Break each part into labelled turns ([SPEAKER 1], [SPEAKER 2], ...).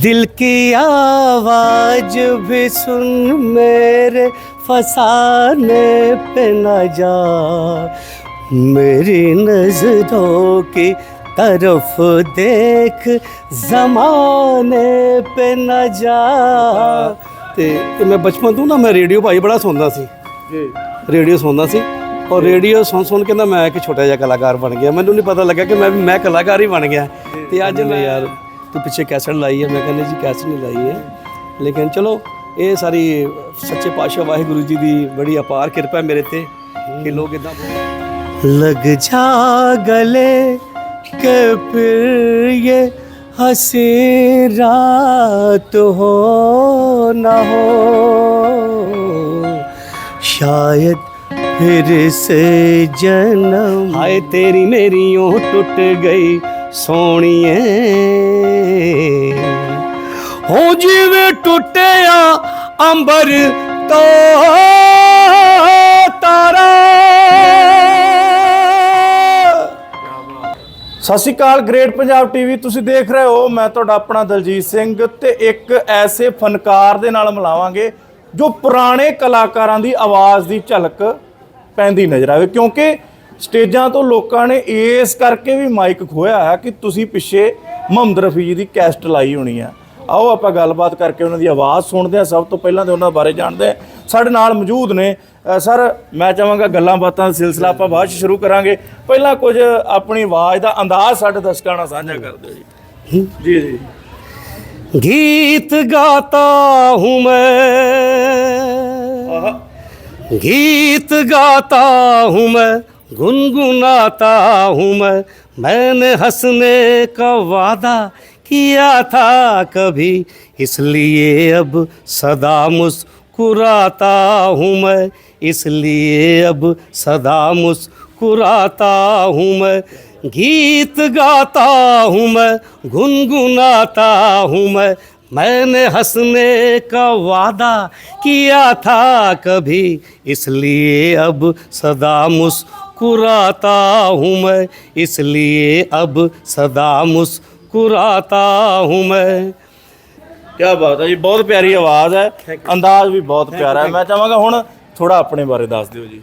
[SPEAKER 1] दिल की आवाज भी सुन मेरे फसाने पे न जा मेरी नजरों की तरफ देख जमाने पे न जा ਤੇ ਇਹ ਮੈਂ ਬਚਪਨ ਤੋਂ ਨਾ ਮੈਂ ਰੇਡੀਓ ਭਾਈ ਬੜਾ ਸੁਣਦਾ ਸੀ
[SPEAKER 2] ਜੀ
[SPEAKER 1] ਰੇਡੀਓ ਸੁਣਦਾ ਸੀ ਔਰ ਰੇਡੀਓ ਸੁਣ ਸੁਣ ਕੇ ਨਾ ਮੈਂ ਇੱਕ ਛੋਟਾ ਜਿਹਾ ਕਲਾਕਾਰ ਬਣ ਗਿਆ ਮੈਨੂੰ ਨਹੀਂ ਪਤਾ ਲੱਗਾ ਕਿ ਮੈਂ ਵੀ ਮੈਂ ਕਲਾਕਾਰ ਹੀ ਬਣ ਗਿਆ ਤੇ ਅੱਜ ਮੈਂ ਯਾਰ ਤੂੰ ਪਿੱਛੇ ਕੈਸਟ ਲਾਈ ਹੈ ਮੈਂ ਕਹਿੰਦਾ ਜੀ ਕੈਸਟ ਨਹੀਂ ਲਾਈ ਹੈ। ਲੇਕਿਨ ਚਲੋ ਇਹ ਸਾਰੀ ਸੱਚੇ ਪਾਤਸ਼ਾਹ ਵਾਹਿਗੁਰੂ ਜੀ ਦੀ ਬੜੀ ਅਪਾਰ ਕਿਰਪਾ ਹੈ ਮੇਰੇ ਤੇ ਕਿ ਲੋਕ ਇਦਾਂ ਲਗ ਜਾ ਗਲੇ ਕੇ ਫਿਰ ਇਹ ਹਸੇ ਰਾਤ ਹੋ ਨਾ ਹੋ। ਸ਼ਾਇਦ ਫਿਰ ਸੇ ਜਨਮ ਹਾਏ ਤੇਰੀ ਮੇਰੀ ਉਹ ਟੁੱਟ ਗਈ ਸੋਣੀਏ ਹੋ ਜਿਵੇਂ ਟੁੱਟਿਆ ਅੰਬਰ ਤੋ ਤਾਰਾ।
[SPEAKER 2] ਸਤਿ ਸ਼੍ਰੀ ਅਕਾਲ, ਗ੍ਰੇਟ ਪੰਜਾਬ ਟੀਵੀ, ਤੁਸੀਂ ਦੇਖ ਰਹੇ ਹੋ ਮੈਂ ਤੁਹਾਡਾ ਆਪਣਾ ਦਲਜੀਤ ਸਿੰਘ ਤੇ ਇੱਕ ਐਸੇ ਫਨਕਾਰ ਦੇ ਨਾਲ ਮਿਲਾਵਾਂਗੇ ਜੋ ਪੁਰਾਣੇ ਕਲਾਕਾਰਾਂ ਦੀ ਆਵਾਜ਼ ਦੀ ਝਲਕ ਪੈਂਦੀ ਨਜ਼ਰ ਆਵੇ, ਕਿਉਂਕਿ ਸਟੇਜਾਂ ਤੋਂ ਲੋਕਾਂ ਨੇ ਇਸ ਕਰਕੇ ਵੀ ਮਾਈਕ ਖੋਇਆ ਹੈ ਕਿ ਤੁਸੀਂ ਪਿੱਛੇ ਮੁਹੰਮਦ ਰਫੀ ਜੀ ਦੀ ਕੈਸਟ ਲਾਈ ਹੋਣੀ ਆ ਆਓ ਆਪਾਂ ਗੱਲਬਾਤ ਕਰਕੇ ਉਹਨਾਂ ਦੀ ਆਵਾਜ਼ ਸੁਣਦੇ ਹਾਂ ਸਭ ਤੋਂ ਪਹਿਲਾਂ ਤੇ ਉਹਨਾਂ ਬਾਰੇ ਜਾਣਦੇ ਹਾਂ ਸਾਡੇ ਨਾਲ ਮੌਜੂਦ ਨੇ ਅ, ਸਰ ਮੈਂ ਚਾਹਾਂਗਾ ਗੱਲਾਂ ਬਾਤਾਂ ਦਾ ਸਿਲਸਿਲਾ ਆਪਾਂ ਬਾਅਦ 'ਚ ਸ਼ੁਰੂ ਕਰਾਂਗੇ ਪਹਿਲਾਂ ਕੁਝ ਆਪਣੀ ਆਵਾਜ਼ ਦਾ ਅੰਦਾਜ਼ ਸਾਡੇ ਦਰਸ਼ਕਾਂ ਨਾਲ ਸਾਂਝਾ ਕਰ ਦਿਓ ਜੀ ਜੀ ਜੀ
[SPEAKER 1] गीत गाता हूँ मैं
[SPEAKER 2] ਆਹਾ
[SPEAKER 1] गीत गाता हूँ मैं गुनगुनाता हूँ मैं। मैंने हंसने का वादा किया था कभी, इसलिए अब सदा मुस्कुराता हूँ मैं। इसलिए अब सदा मुस्कुराता हूँ मैं। गीत गाता हूँ मैं, गुनगुनाता हूँ मैं। मैंने हंसने का वादा किया था कभी, इसलिए अब सदा मुस्कुराता हूँ मैं इसलिए अब सदा मुस्कुराता हूँ मैं
[SPEAKER 2] ਕੀ ਬਾਤ ਹੈ ਜੀ ਬਹੁਤ ਪਿਆਰੀ ਆਵਾਜ਼ ਹੈ ਅੰਦਾਜ਼ ਵੀ ਬਹੁਤ ਪਿਆਰਾ ਹੈ ਮੈਂ ਚਾਹਾਂਗਾ ਹੁਣ ਥੋੜਾ ਆਪਣੇ ਬਾਰੇ ਦੱਸ ਦਿਓ ਜੀ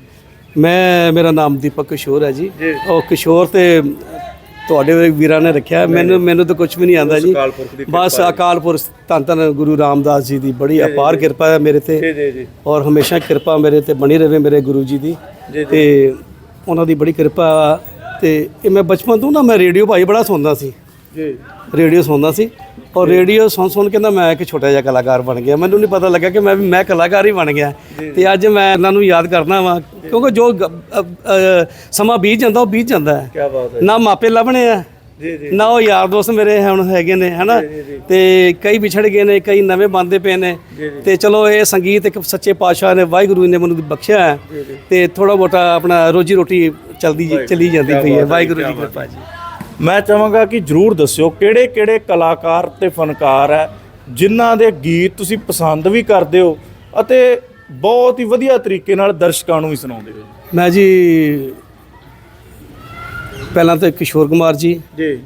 [SPEAKER 1] ਮੈਂ ਮੇਰਾ ਨਾਮ ਦੀਪਕ ਕਿਸ਼ੋਰ ਹੈ ਜੀ
[SPEAKER 2] ਜੀ।
[SPEAKER 1] ਉਹ ਕਿਸ਼ੋਰ ਤੇ ਤੁਹਾਡੇ ਵੀਰਾਂ ਨੇ ਰੱਖਿਆ ਮੈਨੂੰ ਮੈਨੂੰ ਤਾਂ ਕੁਝ ਵੀ ਨਹੀਂ ਆਉਂਦਾ ਜੀ
[SPEAKER 2] ਅਕਾਲ ਪੁਰਖ ਦੀ
[SPEAKER 1] ਬਸ ਅਕਾਲ ਪੁਰਖ ਧੰਨ ਧੰਨ ਗੁਰੂ ਰਾਮਦਾਸ ਜੀ ਦੀ ਬੜੀ ਅਪਾਰ ਕਿਰਪਾ ਹੈ ਮੇਰੇ ਤੇ
[SPEAKER 2] ਜੀ ਜੀ ਜੀ
[SPEAKER 1] ਔਰ ਹਮੇਸ਼ਾ ਕਿਰਪਾ ਮੇਰੇ ਤੇ ਬਣੀ ਰਵੇ ਮੇਰੇ ਗੁਰੂ ਜੀ ਦੀ
[SPEAKER 2] ਜੀ।
[SPEAKER 1] ਤੇ ਉਹਨਾਂ ਦੀ ਬੜੀ ਕਿਰਪਾ ਤੇ ਇਹ ਮੈਂ ਬਚਪਨ ਤੋਂ ਨਾ ਮੈਂ ਰੇਡੀਓ ਭਾਈ ਬੜਾ ਸੁਣਦਾ ਸੀ।
[SPEAKER 2] ਜੀ।
[SPEAKER 1] ਰੇਡੀਓ ਸੁਣਦਾ ਸੀ ਔਰ ਰੇਡੀਓ ਸੁਣ ਸੁਣ ਕੇ ਨਾ ਮੈਂ ਇੱਕ ਛੋਟਾ ਜਿਹਾ ਕਲਾਕਾਰ ਬਣ ਗਿਆ। ਮੈਨੂੰ ਨਹੀਂ ਪਤਾ ਲੱਗਾ ਕਿ ਮੈਂ ਵੀ ਮੈਂ ਕਲਾਕਾਰ ਹੀ ਬਣ ਗਿਆ। ਤੇ ਅੱਜ ਮੈਂ ਇਹਨਾਂ ਨੂੰ ਯਾਦ ਕਰਨਾ ਵਾ ਕਿਉਂਕਿ ਜੋ ਗ- ਅ- ਅ- ਸਮਾਂ ਬੀਤ ਜਾਂਦਾ ਉਹ ਬੀਤ ਜਾਂਦਾ ਹੈ।
[SPEAKER 2] ਕੀ ਬਾਤ ਹੈ।
[SPEAKER 1] ਨਾ ਮਾਪੇ ਲੱਭਣੇ ਆ ਨਾ ਉਹ ਯਾਰ ਦੋਸਤ ਮੇਰੇ ਹੁਣ ਹੈਗੇ ਨੇ ਹਨਾ? ਤੇ ਕਈ ਵਿਛੜ ਗਏ ਨੇ ਕਈ ਨਵੇਂ ਬੰਦੇ ਪਏ ਨੇ। ਤੇ ਚਲੋ ਇਹ ਸੰਗੀਤ ਇੱਕ ਸੱਚੇ ਪਾਤਸ਼ਾਹ ਨੇ ਵਾਹਿਗੁਰੂ ਨੇ ਮੈਨੂੰ ਬਖਸ਼ਿਆ ਹੈ। ਤੇ ਥੋੜਾ ਬੋਟਾ ਆਪਣਾ ਰੋਜੀ ਰੋਟੀ ਚਲਦੀ ਚਲੀ ਜਾਂਦੀ ਪਈ ਹੈ। ਵਾਹਿਗੁਰੂ ਦੀ ਕਿਰਪਾ ਜੀ।
[SPEAKER 2] ਮੈਂ ਚਾਹਾਂਗਾ ਕਿ ਜਰੂਰ ਦੱਸਿਓ ਕਿਹੜੇ ਕਿਹੜੇ ਕਲਾਕਾਰ ਤੇ ਫਨਕਾਰ ਹੈ ਜਿਨ੍ਹਾਂ ਦੇ ਗੀਤ ਤੁਸੀਂ ਪਸੰਦ ਵੀ ਕਰਦੇ ਹੋ ਅਤੇ ਬਹੁਤ ਹੀ ਵਧੀਆ ਤਰੀਕੇ ਨਾਲ ਦਰਸ਼ਕਾਂ ਨੂੰ ਵੀ ਸੁਣਾਉਂਦੇ ਹੋ।
[SPEAKER 1] ਮੈਂ ਜੀ ਪਹਿਲਾਂ ਤਾਂ ਕਿਸ਼ੋਰ ਕੁਮਾਰ ਜੀ
[SPEAKER 2] ਜੀ।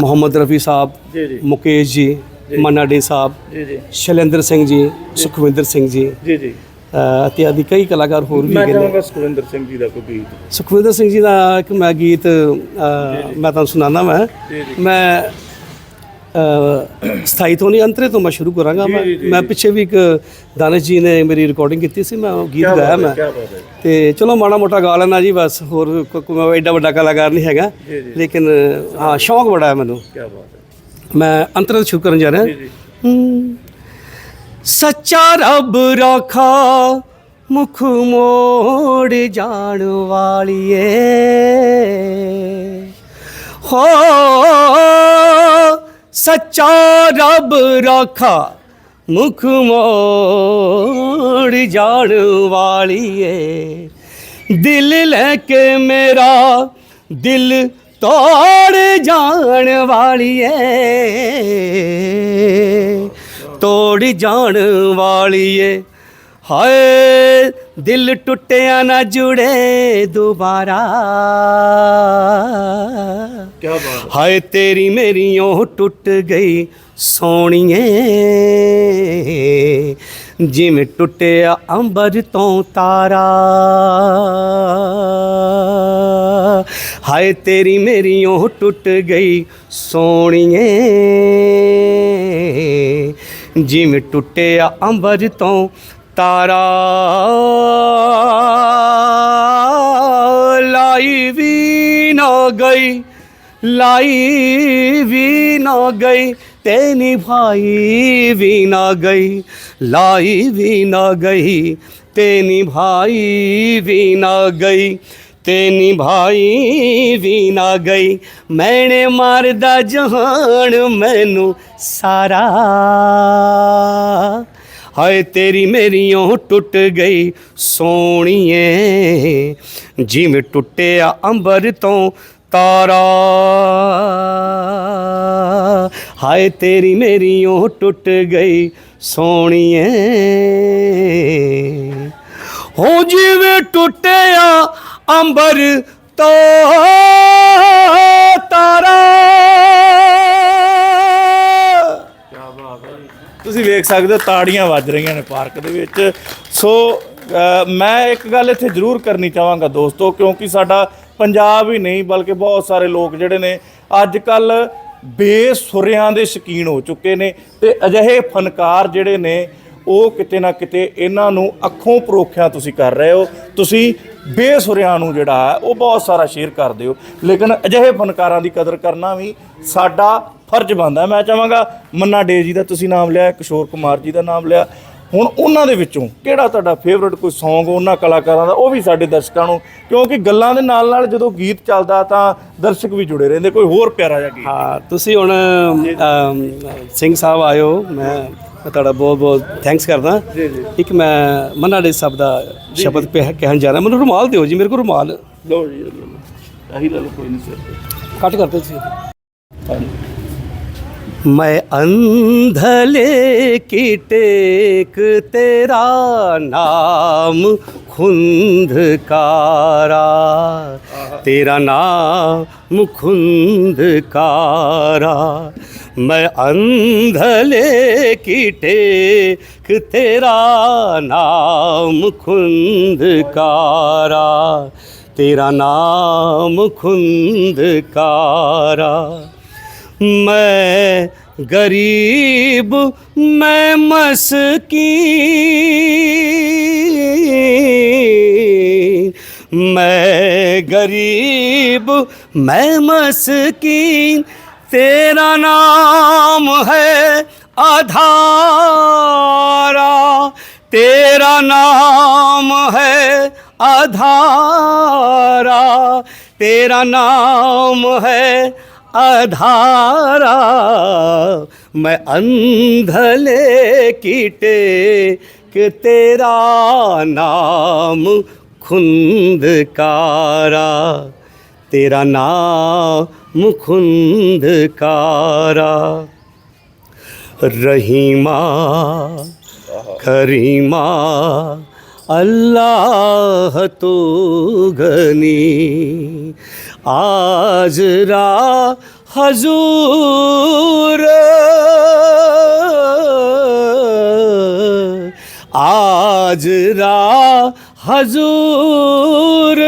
[SPEAKER 1] ਮੁਹੰਮਦ ਰਫੀ ਸਾਹਿਬ
[SPEAKER 2] ਜੀ ਜੀ।
[SPEAKER 1] ਮੁਕੇਸ਼ ਜੀ ਮੰਨਾ ਡੇ ਸਾਹਿਬ
[SPEAKER 2] ਜੀ ਜੀ।
[SPEAKER 1] ਸ਼ੈਲੇਂਦਰ ਸਿੰਘ ਜੀ ਸੁਖਵਿੰਦਰ ਸਿੰਘ ਜੀ।
[SPEAKER 2] ਜੀ ਜੀ।
[SPEAKER 1] ਅ, ਇਤਿਆਦਿ ਕਈ ਕਲਾਕਾਰ ਹੋਰ ਵੀ
[SPEAKER 2] ਮੈਂ
[SPEAKER 1] ਹੈਗੇ ਨੇ।
[SPEAKER 2] ਚਾਹਾਂਗਾ ਸੁਖਵਿੰਦਰ ਸਿੰਘ ਜੀ ਦਾ ਕੋਈ ਗੀਤ।
[SPEAKER 1] ਸੁਖਵਿੰਦਰ ਸਿੰਘ ਜੀ ਦਾ ਇੱਕ ਮੈਂ ਗੀਤ ਮੈਂ ਤੁਹਾਨੂੰ ਸੁਣਾਉਣਾ ਮੈਂ ਮੈਂ ਸਥਾਈ ਤੋਂ ਨਹੀਂ ਅੰਤਰੇ ਤੋਂ ਮੈਂ ਸ਼ੁਰੂ ਕਰਾਂਗਾ। ਮੈਂ ਮੈਂ ਪਿੱਛੇ ਵੀ ਇੱਕ ਦਾਨਿਸ਼ ਜੀ ਨੇ ਮੇਰੀ ਰਿਕਾਰਡਿੰਗ ਕੀਤੀ ਸੀ ਮੈਂ ਉਹ ਗੀਤ ਗਾਇਆ ਮੈਂ। ਤੇ ਚਲੋ ਮਾੜਾ ਮੋਟਾ ਗਾ ਲੈਣਾ ਜੀ ਬਸ ਹੋਰ ਕੋਈ ਐਡਾ ਵੱਡਾ ਕਲਾਕਾਰ ਨਹੀਂ ਹੈਗਾ। ਲੇਕਿਨ ਹਾਂ ਸ਼ੌਂਕ ਬੜਾ ਹੈ ਮੈਨੂੰ।
[SPEAKER 2] ਕੀ ਬਾਤ ਹੈ।
[SPEAKER 1] ਮੈਂ ਅੰਤਰ ਤੋਂ ਸ਼ੁਰੂ ਕਰਨ ਜਾ ਰਿਹਾ। ਸੱਚਾ ਰੱਬ ਰਾਖਾ ਮੁਖ ਮੋੜ ਜਾਣ ਵਾਲੀਏ। ਹੋ ਸੱਚਾ ਰੱਬ ਰਾਖਾ, ਮੁਖ ਮੋੜ ਜਾਣ ਵਾਲੀ ਵਾਲੀਏ। ਦਿਲ ਲੈ ਕੇ ਮੇਰਾ ਦਿਲ ਤੋੜ ਜਾਣ ਵਾਲੀ ਵਾਲੀਏ। ਤੋੜ ਜਾਣ ਵਾਲੀਏ, ਹਾਏ ਦਿਲ ਟੁੱਟਿਆ ਨਾ ਜੁੜੇ ਦੁਬਾਰਾ।
[SPEAKER 2] ਕੀ ਬਾਤ
[SPEAKER 1] ਹਾਏ ਤੇਰੀ ਮੇਰੀਓ ਟੁੱਟ ਗਈ ਸੋਣੀਏ ਜਿਵੇਂ ਟੁੱਟਿਆ ਅੰਬਰ ਤੋਂ ਤਾਰਾ। ਹਾਏ ਤੇਰੀ ਮੇਰੀਓ ਟੁੱਟ ਗਈ ਸੋਣੀਏ ਜਿਵੇਂ ਟੁੱਟਿਆ ਅੰਬਰ ਤੋਂ ਤਾਰਾ ਲਾਈ ਵੀ ਨਾ ਗਈ, ਲਾਈ ਵੀ ਨਾ ਗਈ, ਤੇ ਨਿਭਾਈ ਵੀ ਨਾ ਗਈ, ਲਾਈ ਵੀ ਨਾ ਗਈ, ਤੇ ਨਿਭਾਈ ਵੀ ਨਾ ਗਈ, ਤੇ ਨਿਭਾਈ ਵੀ ਨਾ ਗਈ। ਮੈਨੇ ਮਾਰਦਾ ਜਹਾਨ ਮੈਨੂੰ ਸਾਰਾ। ਹਾਏ ਤੇਰੀ ਮੇਰੀਓ ਟੁੱਟ ਗਈ ਸੋਣੀਏ ਜਿਵੇਂ ਟੁੱਟਿਆ ਅੰਬਰ ਤੋਂ ਤਾਰਾ। ਹਾਏ ਤੇਰੀ ਮੇਰੀਓ ਟੁੱਟ ਗਈ ਸੋਣੀਏ ਹੋ ਜਿਵੇਂ ਟੁੱਟਿਆ ਅੰਬਰ ਤੋਂ ਤਾਰਾ।
[SPEAKER 2] ਤੁਸੀਂ ਵੇਖ ਸਕਦੇ ਹੋ ਤਾੜੀਆਂ ਵੱਜ ਰਹੀਆਂ ਨੇ ਪਾਰਕ ਦੇ ਵਿੱਚ। ਸੋ ਮੈਂ ਇੱਕ ਗੱਲ ਇੱਥੇ ਜ਼ਰੂਰ ਕਰਨੀ ਚਾਹਾਂਗਾ ਦੋਸਤੋ, ਕਿਉਂਕਿ ਸਾਡਾ ਪੰਜਾਬ ਹੀ ਨਹੀਂ, ਬਲਕਿ ਬਹੁਤ ਸਾਰੇ ਲੋਕ ਜਿਹੜੇ ਨੇ ਅੱਜ ਕੱਲ ਬੇਸੁਰਿਆਂ ਦੇ ਸ਼ਕੀਨ ਹੋ ਚੁੱਕੇ ਨੇ ਤੇ ਅਜਿਹੇ ਫਨਕਾਰ ਜਿਹੜੇ ਨੇ ਉਹ ਕਿਤੇ ਨਾ ਕਿਤੇ ਇਹਨਾਂ ਨੂੰ ਅੱਖੋਂ ਪਰੋਖਿਆ ਤੁਸੀਂ ਕਰ ਰਹੇ ਹੋ। ਤੁਸੀਂ ਬੇਸੁਰਿਆਂ ਨੂੰ ਜਿਹੜਾ ਹੈ, ਉਹ ਬਹੁਤ ਸਾਰਾ ਸ਼ੇਅਰ ਕਰਦੇ ਹੋ। ਲੇਕਿਨ ਅਜਿਹੇ ਫਨਕਾਰਾਂ ਦੀ ਕਦਰ ਕਰਨਾ ਵੀ ਸਾਡਾ ਫਰਜ਼ ਬਣਦਾ ਮੈਂ ਚਾਹਾਂਗਾ ਮੰਨਾ ਡੇ ਜੀ ਦਾ ਤੁਸੀਂ ਨਾਮ ਲਿਆ, ਕਿਸ਼ੋਰ ਕੁਮਾਰ ਜੀ ਦਾ ਨਾਮ ਲਿਆ। ਹੁਣ ਉਹਨਾਂ ਦੇ ਵਿੱਚੋਂ ਕਿਹੜਾ ਤੁਹਾਡਾ ਫੇਵਰਿਟ ਕੋਈ Song ਉਹਨਾਂ ਕਲਾਕਾਰਾਂ ਦਾ, ਉਹ ਵੀ ਸਾਡੇ ਦਰਸ਼ਕਾਂ ਨੂੰ। ਕਿਉਂਕਿ ਗੱਲਾਂ ਦੇ ਨਾਲ ਨਾਲ ਜਦੋਂ ਗੀਤ ਚੱਲਦਾ ਤਾਂ ਦਰਸ਼ਕ ਵੀ ਜੁੜੇ ਰਹਿੰਦੇ, ਕੋਈ ਹੋਰ ਪਿਆਰਾ ਜਿਹਾ ਗੀਤ।
[SPEAKER 1] ਹਾਂ, ਤੁਸੀਂ ਹੁਣ ਸਿੰਘ ਸਾਹਿਬ ਆਇਓ, ਮੈਂ ਮੈਂ ਤੁਹਾਡਾ ਬਹੁਤ ਬਹੁਤ ਥੈਂਕਸ ਕਰਦਾ
[SPEAKER 2] ਜੀ, ਜੀ।
[SPEAKER 1] ਇੱਕ ਮੈਂ ਮੰਨਾ ਡੇ ਸਾਹਿਬ ਦਾ ਸ਼ਬਦ ਪਿਆ ਕਹਿਣ ਜਾ ਰਿਹਾ ਮੈਨੂੰ ਰੁਮਾਲ ਦਿਓ ਜੀ ਮੇਰੇ ਕੋਲ ਰੁਮਾਲ
[SPEAKER 2] ਲਓ ਜੀ ਲਓ ਆਹੀ ਲੈ ਲਓ ਕੋਈ ਨਹੀਂ ਸਿਰ
[SPEAKER 1] ਕੱਟ ਕਰਦੇ ਸੀ
[SPEAKER 2] ਤੇ
[SPEAKER 1] मैं अंधले की टेक तेरा नाम खुंदकारा तेरा नाम खुंदकारा मैं अंधले की टेक तेरा नाम खुंदकारा तेरा नाम खुंदकारा मैं गरीब मैं मस्कीन मैं गरीब मैं मस्कीन तेरा नाम है आधारा तेरा नाम है आधारा तेरा नाम है आधारा मैं अंधले की टेक तेरा नाम खुंदकारा तेरा नाम खुंदकारा रहीमा करीमा अल्लाह तो गनी आज रा हजूर आज ਹਜ਼ੂਰ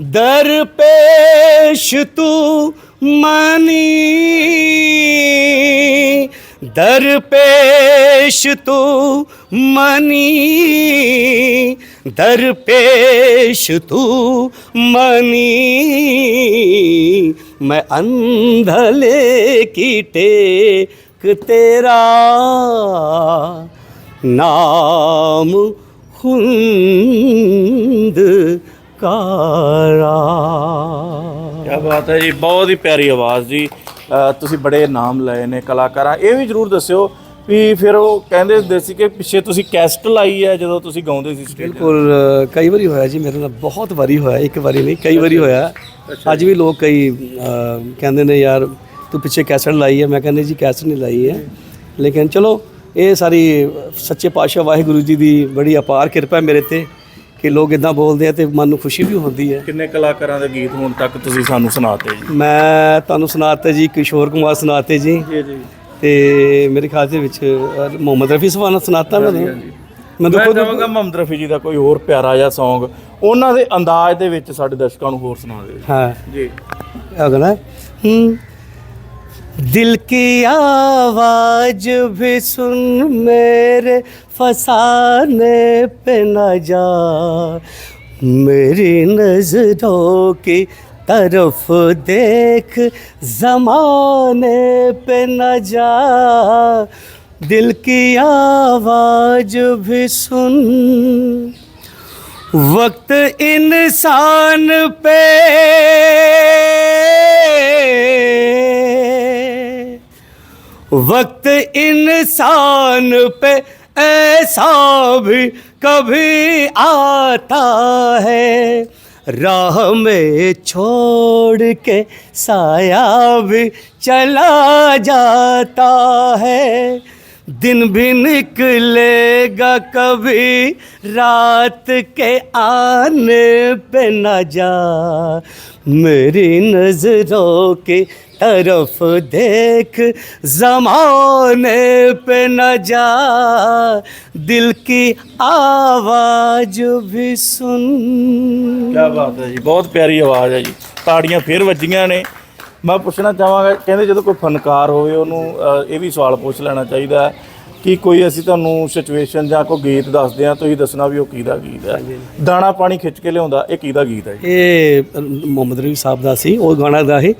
[SPEAKER 1] ਦਰਪੇਸ਼ ਤੂੰ ਮਨੀ। ਦਰਪੇਸ਼ ਤੂੰ ਮਨੀ। ਦਰਪੇਸ਼ ਤੂੰ ਮਨੀ। ਮੈਂ ਅੰਧਲੇ ਕੀ ਟੇਕ ਤੇਰਾ ਨਾਮ ਖੁੰਦ ਕਾਰਾ।
[SPEAKER 2] ਕੀ ਬਾਤ ਹੈ ਜੀ ਬਹੁਤ ਹੀ ਪਿਆਰੀ ਆਵਾਜ਼ ਜੀ। ਤੁਸੀਂ ਬੜੇ ਨਾਮ ਲਏ ਨੇ ਕਲਾਕਾਰਾਂ। ਇਹ ਵੀ ਜਰੂਰ ਦੱਸਿਓ ਵੀ ਫਿਰ ਉਹ ਕਹਿੰਦੇ ਹੁੰਦੇ ਸੀ ਕਿ ਪਿੱਛੇ ਤੁਸੀਂ ਕੈਸਟ ਲਾਈ ਹੈ ਜਦੋਂ ਤੁਸੀਂ ਗਾਉਂਦੇ ਸੀ ਸਟੇਜ
[SPEAKER 1] ਬਿਲਕੁਲ ਕਈ ਵਾਰੀ ਹੋਇਆ ਜੀ ਮੇਰੇ ਨਾਲ ਬਹੁਤ ਵਾਰੀ ਹੋਇਆ ਇੱਕ ਵਾਰੀ ਨਹੀਂ ਕਈ ਵਾਰੀ ਹੋਇਆ। ਅੱਜ ਵੀ ਲੋਕ ਕਈ ਕਹਿੰਦੇ ਨੇ ਯਾਰ ਤੂੰ ਪਿੱਛੇ ਕੈਸਟ ਲਾਈ ਹੈ। ਮੈਂ ਕਹਿੰਦੇ ਜੀ ਕੈਸਟ ਨਹੀਂ ਲਾਈ ਹੈ। ਲੇਕਿਨ ਚਲੋ ਇਹ ਸਾਰੀ ਸੱਚੇ ਪਾਤਸ਼ਾਹ ਵਾਹਿਗੁਰੂ ਜੀ ਦੀ ਬੜੀ ਅਪਾਰ ਕਿਰਪਾ ਹੈ ਮੇਰੇ ਤੇ ਕਿ ਲੋਕ ਇਦਾਂ ਬੋਲਦੇ ਆ ਤੇ ਮਨ ਨੂੰ ਖੁਸ਼ੀ ਵੀ ਹੁੰਦੀ ਹੈ।
[SPEAKER 2] ਕਿੰਨੇ ਕਲਾਕਾਰਾਂ ਦੇ ਗੀਤ ਹੁਣ ਤੱਕ ਤੁਸੀਂ ਸਾਨੂੰ ਸੁਣਾਤੇ ਜੀ?
[SPEAKER 1] ਮੈਂ ਤੁਹਾਨੂੰ ਸੁਣਾਤੇ ਜੀ ਕਿਸ਼ੋਰ ਕੁਮਾਰ ਸੁਣਾਤੇ ਜੀ।
[SPEAKER 2] ਜੀ ਜੀ।
[SPEAKER 1] ਤੇ ਮੇਰੇ ਖਿਆਲ ਦੇ ਵਿੱਚ ਮੁਹੰਮਦ ਰਫੀ ਸੁਭਾਨ ਸੁਣਾਤਾ ਮੈਂ ਤੁਹਾਨੂੰ। ਮੈਂ ਦੇਖੋ
[SPEAKER 2] ਕਹਾਂਗਾ ਮੁਹੰਮਦ ਰਫੀ ਜੀ ਦਾ ਕੋਈ ਹੋਰ ਪਿਆਰਾ ਜਿਹਾ Song ਉਹਨਾਂ ਦੇ ਅੰਦਾਜ਼ ਦੇ ਵਿੱਚ ਸਾਡੇ ਦਰਸ਼ਕਾਂ ਨੂੰ ਹੋਰ ਸੁਣਾ ਦਿਓ
[SPEAKER 1] ਹਾਂ।
[SPEAKER 2] ਜੀ।
[SPEAKER 1] ਅਗਲਾ ਹੂੰ दिल की आवाज भी सुन मेरे फसाने पे न जा मेरी नजरों की तरफ देख जमाने पे न जा दिल की आवाज भी सुन वक्त इंसान पे वक्त इंसान पे ऐसा भी कभी आता है। राह में छोड़ के साया भी चला जाता है। दिन भी निकलेगा कभी रात के आने पे न जा। मेरी नज़रों की तरफ देख जमाने पे न जा दिल की आवाज भी सुन
[SPEAKER 2] ਕੀ ਬਾਤ ਹੈ ਜੀ ਬਹੁਤ ਪਿਆਰੀ ਆਵਾਜ਼ ਹੈ ਜੀ ਤਾੜੀਆਂ ਫੇਰ ਵੱਜੀਆਂ ਨੇ ਮੈਂ ਪੁੱਛਣਾ ਚਾਹਾਂਗਾ ਕਹਿੰਦੇ ਜਦੋਂ ਕੋਈ ਫਨਕਾਰ ਹੋਵੇ ਉਹਨੂੰ ਅ, ਇਹ ਵੀ ਸਵਾਲ ਪੁੱਛ ਲੈਣਾ ਚਾਹੀਦਾ ਹੈ ਕਿ ਕੋਈ ਅਸੀਂ ਤੁਹਾਨੂੰ ਸਿਚੁਏਸ਼ਨ ਜਾਂ ਕੋਈ ਗੀਤ ਦੱਸਦੇ ਆ ਤੁਸੀਂ ਦੱਸਣਾ ਵੀ ਉਹ ਕਿਹਦਾ ਗੀਤ ਹੈ ਦਾਣਾ ਪਾਣੀ ਖਿੱਚ ਕੇ ਲਿਆਉਂਦਾ ਇਹ ਕਿਹਦਾ ਗੀਤ ਹੈ ਜੀ
[SPEAKER 1] ਇਹ ਮੁਹੰਮਦ ਰਫੀ ਸਾਹਿਬ ਦਾ ਸੀ ਉਹ ਗਾਣਾ ਦਾ ਇਹ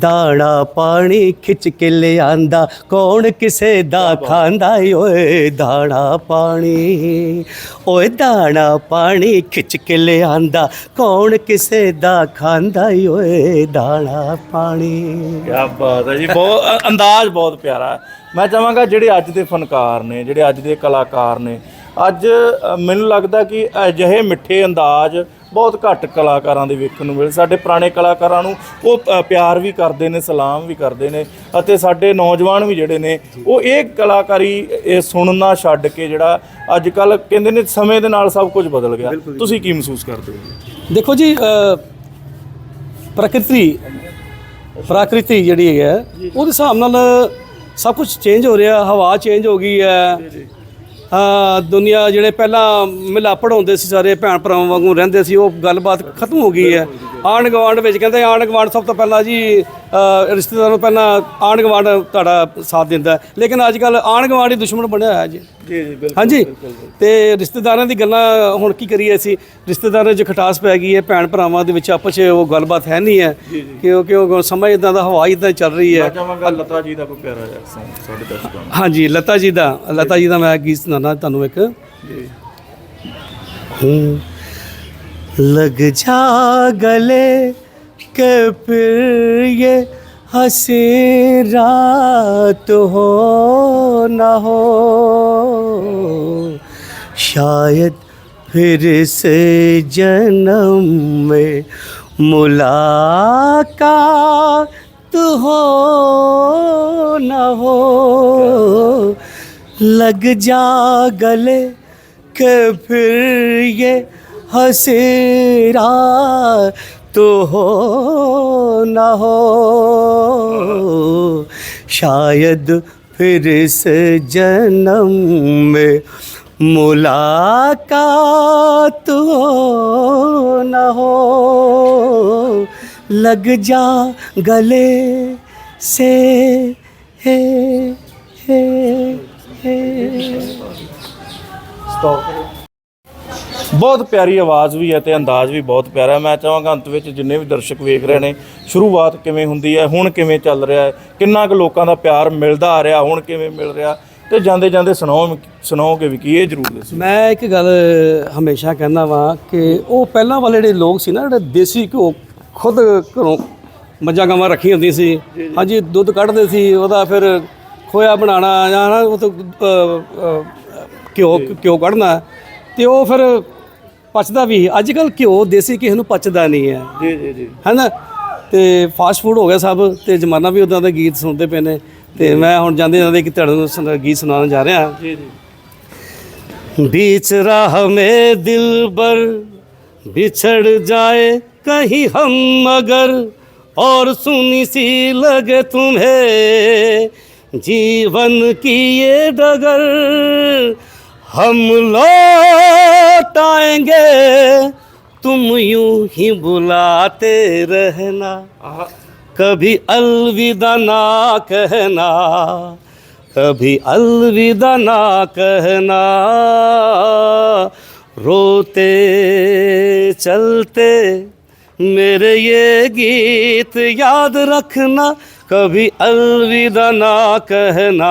[SPEAKER 1] ਦਾਣਾ ਪਾਣੀ ਖਿੱਚ ਕੇ ਲਿਆਂਦਾ। ਕੌਣ ਕਿਸੇ ਦਾ ਖਾਂਦਾ ਈ ਓਏ ਦਾਣਾ ਪਾਣੀ ਓਏ ਦਾਣਾ ਪਾਣੀ ਖਿੱਚ ਕੇ ਲਿਆਂਦਾ। ਕੌਣ ਕਿਸੇ ਦਾ ਖਾਂਦਾ ਈ ਓਏ ਦਾਣਾ ਪਾਣੀ।
[SPEAKER 2] ਕੀ ਬਾਤ ਹੈ ਜੀ ਬਹੁਤ ਅੰਦਾਜ਼ ਬਹੁਤ ਪਿਆਰਾ ਮੈਂ ਚਾਹਾਂਗਾ ਜਿਹੜੇ ਅੱਜ ਦੇ ਫਨਕਾਰ ਨੇ ਜਿਹੜੇ ਅੱਜ ਦੇ ਕਲਾਕਾਰ ਨੇ ਅੱਜ ਮੈਨੂੰ ਲੱਗਦਾ ਕਿ ਅਜਿਹੇ ਮਿੱਠੇ ਅੰਦਾਜ਼ ਬਹੁਤ ਘੱਟ ਕਲਾਕਾਰਾਂ ਦੇ ਵੇਖਣ ਨੂੰ ਮਿਲੇ ਸਾਡੇ ਪੁਰਾਣੇ ਕਲਾਕਾਰਾਂ ਨੂੰ ਉਹ ਪਿਆਰ ਵੀ ਕਰਦੇ ਨੇ ਸਲਾਮ ਵੀ ਕਰਦੇ ਨੇ ਅਤੇ ਸਾਡੇ ਨੌਜਵਾਨ ਵੀ ਜਿਹੜੇ ਨੇ ਉਹ ਇਹ ਕਲਾਕਾਰੀ ਇਹ ਸੁਣਨਾ ਛੱਡ ਕੇ ਜਿਹੜਾ ਅੱਜ ਕੱਲ ਕਹਿੰਦੇ ਨੇ ਸਮੇਂ ਦੇ ਨਾਲ ਸਭ ਕੁਝ ਬਦਲ ਗਿਆ। ਤੁਸੀਂ ਕੀ ਮਹਿਸੂਸ ਕਰਦੇ ਹੋ?
[SPEAKER 1] ਦੇਖੋ ਜੀ ਪ੍ਰਕਿਰਤੀ ਪ੍ਰਕਿਰਤੀ ਜਿਹੜੀ ਹੈ ਉਹਦੇ ਹਿਸਾਬ ਨਾਲ ਸਭ ਕੁਝ ਚੇਂਜ ਹੋ ਰਿਹਾ ਹਵਾ ਚੇਂਜ ਹੋ ਗਈ ਹਾਂ। ਦੁਨੀਆ ਜਿਹੜੇ ਪਹਿਲਾਂ ਮਿਲਾਪੜ ਹੁੰਦੇ ਸੀ ਸਾਰੇ ਭੈਣ ਭਰਾਵਾਂ ਵਾਂਗੂ ਰਹਿੰਦੇ ਸੀ, ਉਹ ਗੱਲਬਾਤ ਖਤਮ ਹੋ ਗਈ ਹੈ। ਆਂਢ ਗੁਆਂਢ ਵਿੱਚ ਕਹਿੰਦੇ ਆਂਢ ਗੁਆਂਢ ਸਭ ਤੋਂ ਪਹਿਲਾਂ ਜੀ ਰਿਸ਼ਤੇਦਾਰਾਂ ਨੂੰ ਪਹਿਲਾਂ ਆਂਢ ਗੁਆਂਢ ਤੁਹਾਡਾ ਸਾਥ ਦਿੰਦਾ ਲੇਕਿਨ ਅੱਜ ਕੱਲ ਆਂਢ ਗੁਆਂਢ ਹੀ ਦੁਸ਼ਮਣ ਬਣਿਆ ਹੋਇਆ ਜੀ।
[SPEAKER 2] ਜੀ ਜੀ
[SPEAKER 1] ਹਾਂਜੀ ਤੇ ਰਿਸ਼ਤੇਦਾਰਾਂ ਦੀ ਗੱਲਾਂ ਹੁਣ ਕੀ ਕਰੀਏ ਅਸੀਂ ਰਿਸ਼ਤੇਦਾਰਾਂ 'ਚ ਖਟਾਸ ਪੈ ਗਈ ਹੈ ਭੈਣ ਭਰਾਵਾਂ ਦੇ ਵਿੱਚ ਆਪਸ 'ਚ ਉਹ ਗੱਲਬਾਤ ਹੈ ਨਹੀਂ ਹੈ ਕਿਉਂਕਿ ਉਹ ਸਮਾਂ ਇਦਾਂ ਦਾ ਹਵਾ ਇਦਾਂ ਚੱਲ ਰਹੀ ਹੈ
[SPEAKER 2] ਮੈਂ ਚਾਹਾਂਗਾ ਲਤਾ ਜੀ ਦਾ ਕੋਈ ਪਿਆਰਾ ਜਿਹਾ song ਸਾਡੇ ਦਰਸ਼ਕਾਂ ਨੂੰ
[SPEAKER 1] ਹਾਂਜੀ ਲਤਾ ਜੀ ਦਾ ਲਤਾ ਜੀ ਦਾ ਮੈਂ ਗੀਤ ਸੁਣਾਉਣਾ ਤੁਹਾਨੂੰ ਇੱਕ
[SPEAKER 2] ਜੀ
[SPEAKER 1] हूँ लग जा गले के फिर ये हँसी रात हो न हो। शायद फिर से जन्म में मुलाकात हो न हो। लग जा गले के फिर ये हसीरा तो हो न हो, शायद फिर इस जन्म में मुलाकात हो न हो। लग जा गले से, हे हे हे।
[SPEAKER 2] ਬਹੁਤ ਪਿਆਰੀ ਆਵਾਜ਼ ਵੀ ਹੈ ਤੇ ਅੰਦਾਜ਼ ਵੀ ਬਹੁਤ ਪਿਆਰਾ ਹੈ। ਮੈਂ ਚਾਹਾਂਗਾ ਅੰਤ ਵਿੱਚ ਜਿੰਨੇ ਵੀ ਦਰਸ਼ਕ ਵੇਖ ਰਹੇ ਨੇ ਸ਼ੁਰੂਆਤ ਕਿਵੇਂ ਹੁੰਦੀ ਹੈ ਹੁਣ ਕਿਵੇਂ ਚੱਲ ਰਿਹਾ ਹੈ ਕਿੰਨਾ ਕੁ ਲੋਕਾਂ ਦਾ ਪਿਆਰ ਮਿਲਦਾ ਆ ਰਿਹਾ ਹੁਣ ਕਿਵੇਂ ਮਿਲ ਰਿਹਾ ਤੇ ਜਾਂਦੇ ਜਾਂਦੇ ਸੁਣਾਓ ਸੁਣਾਓਗੇ ਵੀ ਕੀ ਇਹ ਜ਼ਰੂਰ ਦੱਸੋ।
[SPEAKER 1] ਮੈਂ ਇੱਕ ਗੱਲ ਹਮੇਸ਼ਾ ਕਹਿੰਦਾ ਵਾਂ ਕਿ ਉਹ ਪਹਿਲਾਂ ਵਾਲੇ ਜਿਹੜੇ ਲੋਕ ਸੀ ਨਾ ਜਿਹੜੇ ਦੇਸੀ ਘਿਓ ਖੁਦ ਘਰੋਂ ਮੱਝਾਂ ਗਾਵਾਂ ਰੱਖੀਆਂ ਹੁੰਦੀਆਂ ਸੀ ਹਾਂਜੀ ਦੁੱਧ ਕੱਢਦੇ ਸੀ ਉਹਦਾ ਫਿਰ ਖੋਇਆ ਬਣਾਉਣਾ ਜਾਂ ਨਾ ਉਹ ਤੋਂ ਘਿਓ ਘਿਓ ਕੱਢਣਾ ਤੇ ਉਹ ਫਿਰ ਪਚਦਾ ਵੀ ਅੱਜ ਕੱਲ ਘਿਓ ਦੇਸੀ ਕਿਸੇ ਨੂੰ ਪਚਦਾ ਨਹੀਂ ਹੈ
[SPEAKER 2] ਜੀ ਜੀ ਜੀ
[SPEAKER 1] ਹੈਨਾ ਤੇ ਫਾਸਟ ਫੂਡ ਹੋ ਗਿਆ ਸਭ ਤੇ ਜ਼ਮਾਨਾ ਵੀ ਉਦਾਂ ਦੇ ਗੀਤ ਸੁਣਦੇ ਪਏ ਨੇ ਤੇ ਮੈਂ ਹੁਣ ਜਾਂਦੇ ਜਾਂਦੇ ਇੱਕ ਤੁਹਾਨੂੰ ਸੁਣਾ- ਗੀਤ ਸੁਣਾਉਣ ਜਾ ਰਿਹਾ
[SPEAKER 2] ਜੀ ਜੀ
[SPEAKER 1] बीच राह में दिल बर बिछड़ जाए कहीं हम मगर और सुनी सी लगे तुम्हें जीवन की ये डगर हम लौट आएँगे। तुम यूँ ही बुलाते रहना। कभी अलविदा ना कहना। कभी अलविदा ना कहना। रोते चलते मेरे ये गीत याद रखना। कभी अलविदा ना कहना।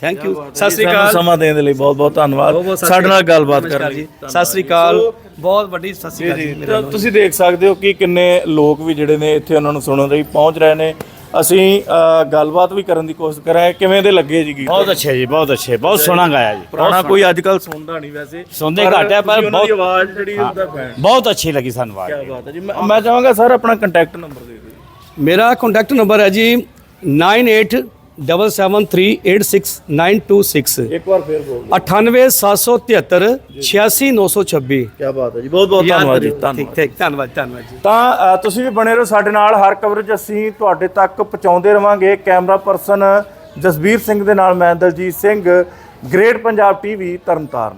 [SPEAKER 1] ਥੈਂਕ ਯੂ ਸਤਿ ਸ੍ਰੀ ਅਕਾਲ।
[SPEAKER 2] ਸਮਾਂ ਦੇਣ ਦੇ ਲਈ ਬਹੁਤ ਬਹੁਤ ਧੰਨਵਾਦ। ਸਾਡੇ ਨਾਲ। ਗੱਲਬਾਤ ਕਰਨ।
[SPEAKER 1] ਜੀ
[SPEAKER 2] ਲਈ
[SPEAKER 1] ਸਤਿ ਸ੍ਰੀ ਅਕਾਲ। ਬਹੁਤ ਵੱਡੀ ਸਤਿ ਸ੍ਰੀ ਅਕਾਲ ਜੀ
[SPEAKER 2] ਤੁਸੀਂ ਦੇਖ ਸਕਦੇ ਹੋ ਕਿ ਕਿੰਨੇ ਲੋਕ ਵੀ ਜਿਹੜੇ ਨੇ ਇੱਥੇ ਉਹਨਾਂ ਨੂੰ ਸੁਣਨ ਲਈ ਪਹੁੰਚ ਰਹੇ ਨੇ। ਅਸੀਂ ਗੱਲਬਾਤ ਵੀ ਕਰਨ ਦੀ ਕੋਸ਼ਿਸ਼ ਕਰ ਕਿਵੇਂ ਦੇ ਲੱਗੇ ਜੀ ਗੀਤ?
[SPEAKER 3] ਬਹੁਤ ਅੱਛੇ ਜੀ ਬਹੁਤ ਅੱਛੇ ਬਹੁਤ ਸੋਹਣਾ ਗਾਇਆ ਜੀ।
[SPEAKER 2] ਪੁਰਾਣਾ ਕੋਈ ਅੱਜ ਕੱਲ ਸੁਣਦਾ ਨਹੀਂ ਵੈਸੇ।
[SPEAKER 3] ਸੁਣਦੇ ਘੱਟ ਹੈ, ਪਰ ਬਹੁਤ-
[SPEAKER 2] ਆਵਾਜ਼ ਜਿਹੜੀ ਉਹਦਾ ਫੈਨ
[SPEAKER 3] ਬਹੁਤ ਅੱਛੀ ਲੱਗੀ ਸਾਨੂੰ
[SPEAKER 2] ਕੀ
[SPEAKER 3] ਆਵਾਜ਼
[SPEAKER 2] ਬਾਤ ਹੈ ਜੀ। ਮੈਂ ਚਾਹਾਂਗਾ ਸਰ ਆਪਣਾ ਕੰਟੈਕਟ ਨੰਬਰ ਦੇ ਦਿਓ।
[SPEAKER 1] ਮੇਰਾ ਕੰਟੈਕਟ ਨੰਬਰ ਹੈ ਜੀ 9877386926
[SPEAKER 2] ਇੱਕ ਵਾਰ ਫੇਰ ਬੋਲ
[SPEAKER 1] 98773 86926
[SPEAKER 2] ਕੀ ਬਾਤ ਹੈ ਜੀ ਬਹੁਤ ਬਹੁਤ ਧੰਨਵਾਦ ਜੀ ਧੰਨਵਾਦ
[SPEAKER 1] ਠੀਕ ਠੀਕ ਧੰਨਵਾਦ ਧੰਨਵਾਦ ਜੀ।
[SPEAKER 2] ਤਾਂ ਅ, ਤੁਸੀਂ ਵੀ ਬਣੇ ਰਹੋ ਸਾਡੇ ਨਾਲ। ਹਰ ਕਵਰੇਜ ਅਸੀਂ ਤੁਹਾਡੇ ਤੱਕ ਪਹੁੰਚਾਉਂਦੇ ਰਵਾਂਗੇ। ਕੈਮਰਾ ਪਰਸਨ ਜਸਬੀਰ ਸਿੰਘ ਦੇ ਨਾਲ ਮੈਂ Daljit Singh. Great Punjab TV Tarn Taran.